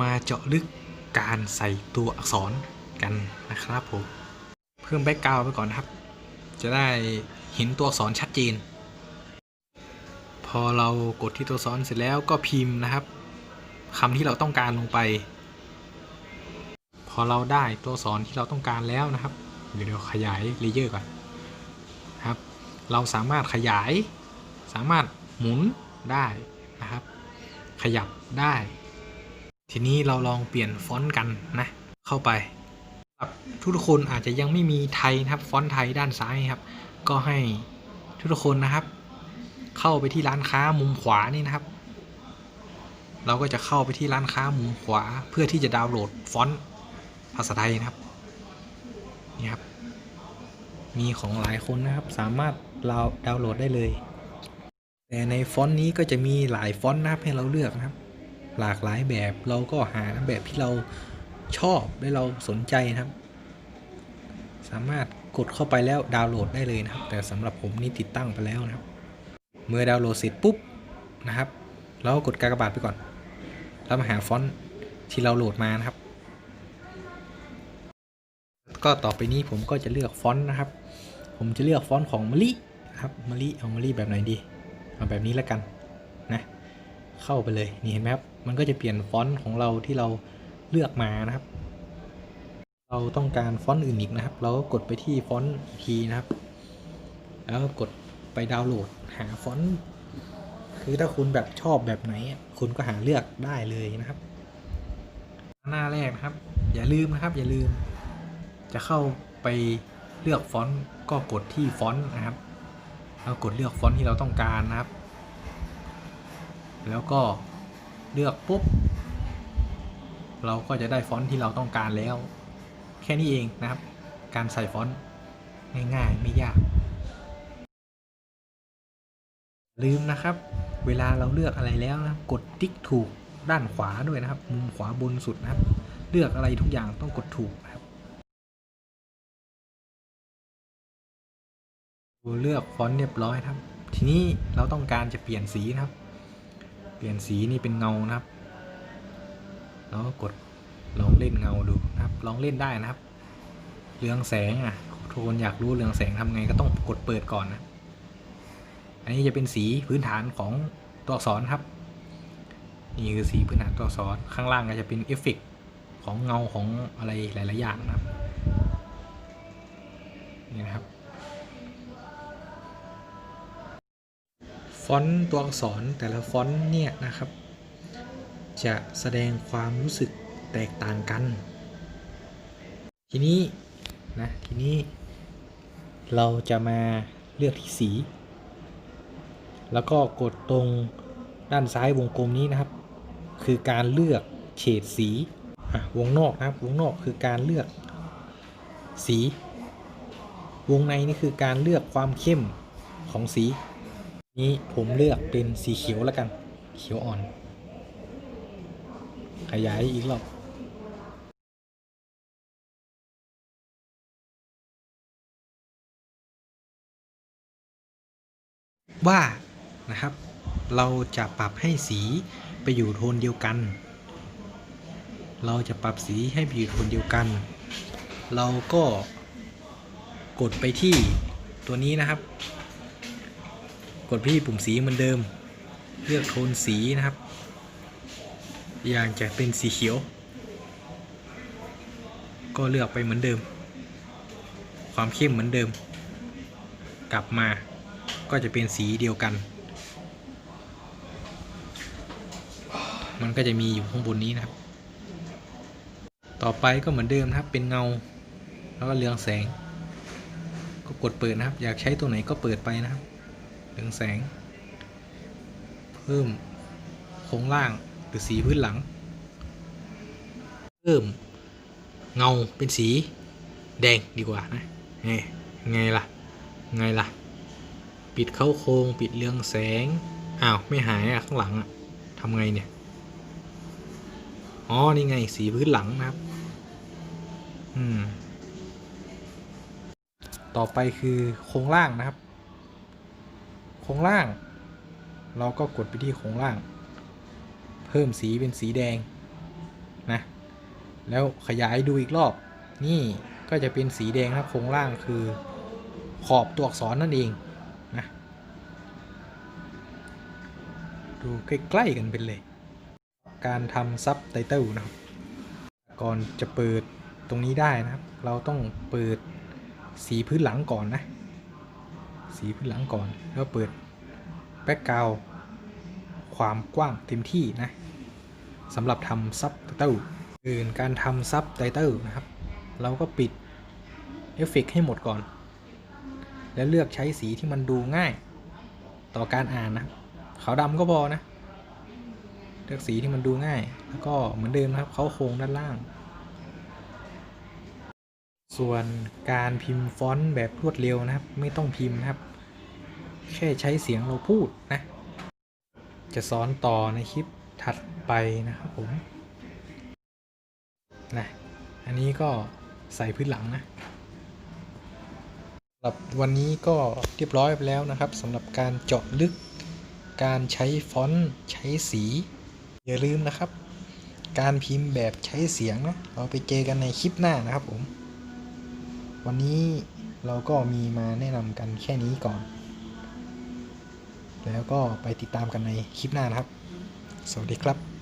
มาเจาะลึกการใส่ตัวอักษรกันนะครับผม เพิ่มแบ็กกราวไปก่อนนะครับ จะได้เห็นตัวอักษรชัดเจน พอเรากดที่ตัวอักษรเสร็จแล้วก็พิมพ์นะครับคำที่เราต้องการลงไป พอเราได้ตัวอักษรที่เราต้องการแล้วนะครับเดี๋ยวเราขยายเลเยอร์ก่อนนะครับ เราสามารถขยาย สามารถหมุนได้นะครับ ขยับได้ ทีนี้เราลองเปลี่ยนฟอนต์กันนะ เข้าไปทุกคนอาจจะยังไม่มีไทยนะครับ ฟอนต์ไทยด้านซ้ายครับ ก็ให้ทุกคนนะครับ เข้าไปที่ร้านค้ามุมขวานี่นะครับ เราก็จะเข้าไปที่ร้านค้ามุมขวาเพื่อที่จะดาวน์โหลดฟอนต์ภาษาไทยนะครับนี่ครับ มีของหลายคนนะครับ สามารถเราดาวน์โหลดได้เลย แต่ในฟอนต์นี้ก็จะมีหลายฟอนต์นะครับให้เราเลือกนะครับ หลากหลายแบบเราก็หาแบบที่เราชอบและเราสนใจนะครับ สามารถกดเข้าไปแล้วดาวน์โหลดได้เลยนะครับ แต่สำหรับผมนี่ติดตั้งไปแล้วนะครับ เมื่อดาวน์โหลดเสร็จปุ๊บนะครับ เราก็กดกากบาทไปก่อน แล้วมาหาฟอนต์ที่เราโหลดมานะครับ ก็ต่อไปนี้ผมก็จะเลือกฟอนต์นะครับ ผมจะเลือกฟอนต์ของมะลินะครับมะลิเอามะลิแบบไหนดี เอาแบบนี้แล้วกันนะ เข้าไปเลยนี่เห็นไหมครับมันก็จะเปลี่ยนฟอนต์ของเราที่เราเลือกมานะครับ เราต้องการฟอนต์อื่นอีกนะครับ เราก็กดไปที่ฟอนต์คีนะครับ แล้วก็กดไปดาวน์โหลดหาฟอนต์คือถ้าคุณแบบชอบแบบไหน คุณก็หาเลือกได้เลยนะครับ หน้าแรกนะครับ อย่าลืมนะครับ อย่าลืม จะเข้าไปเลือกฟอนต์ก็กดที่ฟอนต์นะครับแล้วกดเลือกฟอนต์ที่เราต้องการนะครับ แล้วก็เลือกปุ๊บ เราก็จะได้ฟอนต์ที่เราต้องการแล้ว แค่นี้เองนะครับ การใส่ฟอนต์ง่ายๆ ไม่ยาก ลืมนะครับ เวลาเราเลือกอะไรแล้วนะกดติ๊กถูกด้านขวาด้วยนะครับ มุมขวาบนสุดนะครับ เลือกอะไรทุกอย่างต้องกดถูกนะครับเลือกฟอนต์เรียบร้อยครับ ทีนี้เราต้องการจะเปลี่ยนสีนะครับ เปลี่ยนสีนี่เป็นเงานะครับเราก็กดลองเล่นเงาดูนะครับ ลองเล่นได้นะครับ เรืองแสงอะทุกคนอยากรู้เรืองแสงทำไงก็ต้องกดเปิดก่อนนะ อันนี้จะเป็นสีพื้นฐานของตัวอักษรครับ นี่คือสีพื้นฐานตัวอักษร ข้างล่างก็จะเป็นเอฟเฟกของเงาของอะไรหลาย ๆ อย่างนะครับ นี่นะครับ อนต์ตัวอักษรแต่ละฟอนต์เนี่ยนะครับ จะแสดงความรู้สึกแตกต่างกัน ทีนี้นะทีนี้เราจะมาเลือกที่สี แล้วก็กดตรงด้านซ้ายวงกลมนี้นะครับ คือการเลือกเฉดสีวงนอกนะครับวงนอกคือการเลือกสี วงในนี่คือการเลือกความเข้มของสี นี้ผมเลือกเป็นสีเขียวแล้วกัน เขียวอ่อน ขยายอีกรอบว่านะครับ เราจะปรับให้สีไปอยู่โทนเดียวกัน เราจะปรับสีให้ไปอยู่โทนเดียวกัน เราก็กดไปที่ตัวนี้นะครับ กดไปที่ปุ่มสีเหมือนเดิม เลือกโทนสีนะครับ อย่างจะเป็นสีเขียว ก็เลือกไปเหมือนเดิม ความเข้มเหมือนเดิม กลับมาก็จะเป็นสีเดียวกัน มันก็จะมีอยู่ข้างบนนี้นะครับ ต่อไปก็เหมือนเดิมนะครับ เป็นเงา แล้วก็เรืองแสง ก็กดเปิดนะครับ อยากใช้ตัวไหนก็เปิดไปนะครับ รืองแสง เพิ่มโครงล่างหรือสีพื้นหลัง เพิ่มเงาเป็นสีแดงดีกว่านะไงไงล่ะ ไงล่ะ ปิดเข้าโครงปิดเรืองแสง อ้าว ไม่หายอะข้างหลังอะทำไงเนี่ย อ๋อ นี่ไงสีพื้นหลังนะครับ อืม ต่อไปคือโครงล่างนะครับ ครงล่าง เราก็กดไปที่โครงล่าง เพิ่มสีเป็นสีแดงนะแล้วขยายดูอีกรอบ นี่ก็จะเป็นสีแดงครับโครงล่างคือขอบตัวอักษรนั่นเองนะดูใกล้ๆกันเป็นเลย การทำซับไตเติลนะครับ ก่อนจะเปิดตรงนี้ได้นะครับ เราต้องเปิดสีพื้นหลังก่อนนะ สีพื้นหลังก่อน แล้วเปิดแบ็กกราวความกว้างเต็มที่นะสำหรับทำซับไตเติลอื่นการทำซับไตเติลนะครับ เราก็ปิดเอฟเฟกให้หมดก่อน แล้วเลือกใช้สีที่มันดูง่าย ต่อการอ่านนะขาวดำก็พอนะ เลือกสีที่มันดูง่าย แล้วก็เหมือนเดิมนะครับเขาโครงด้านล่าง ส่วนการพิมพ์ฟอนต์แบบรวดเร็วนะครับ ไม่ต้องพิมพ์นะครับ แค่ใช้เสียงเราพูดนะ จะสอนต่อในคลิปถัดไปนะครับผมนะอันนี้ก็ใส่พื้นหลังนะสำหรับวันนี้ก็เรียบร้อยไปแล้วนะครับสำหรับการเจาะลึก การใช้ฟอนต์ใช้สี อย่าลืมนะครับ การพิมพ์แบบใช้เสียงนะเราไปเจอกันในคลิปหน้านะครับผม วันนี้เราก็มีมาแนะนำกันแค่นี้ก่อน แล้วก็ไปติดตามกันในคลิปหน้านะครับ สวัสดีครับ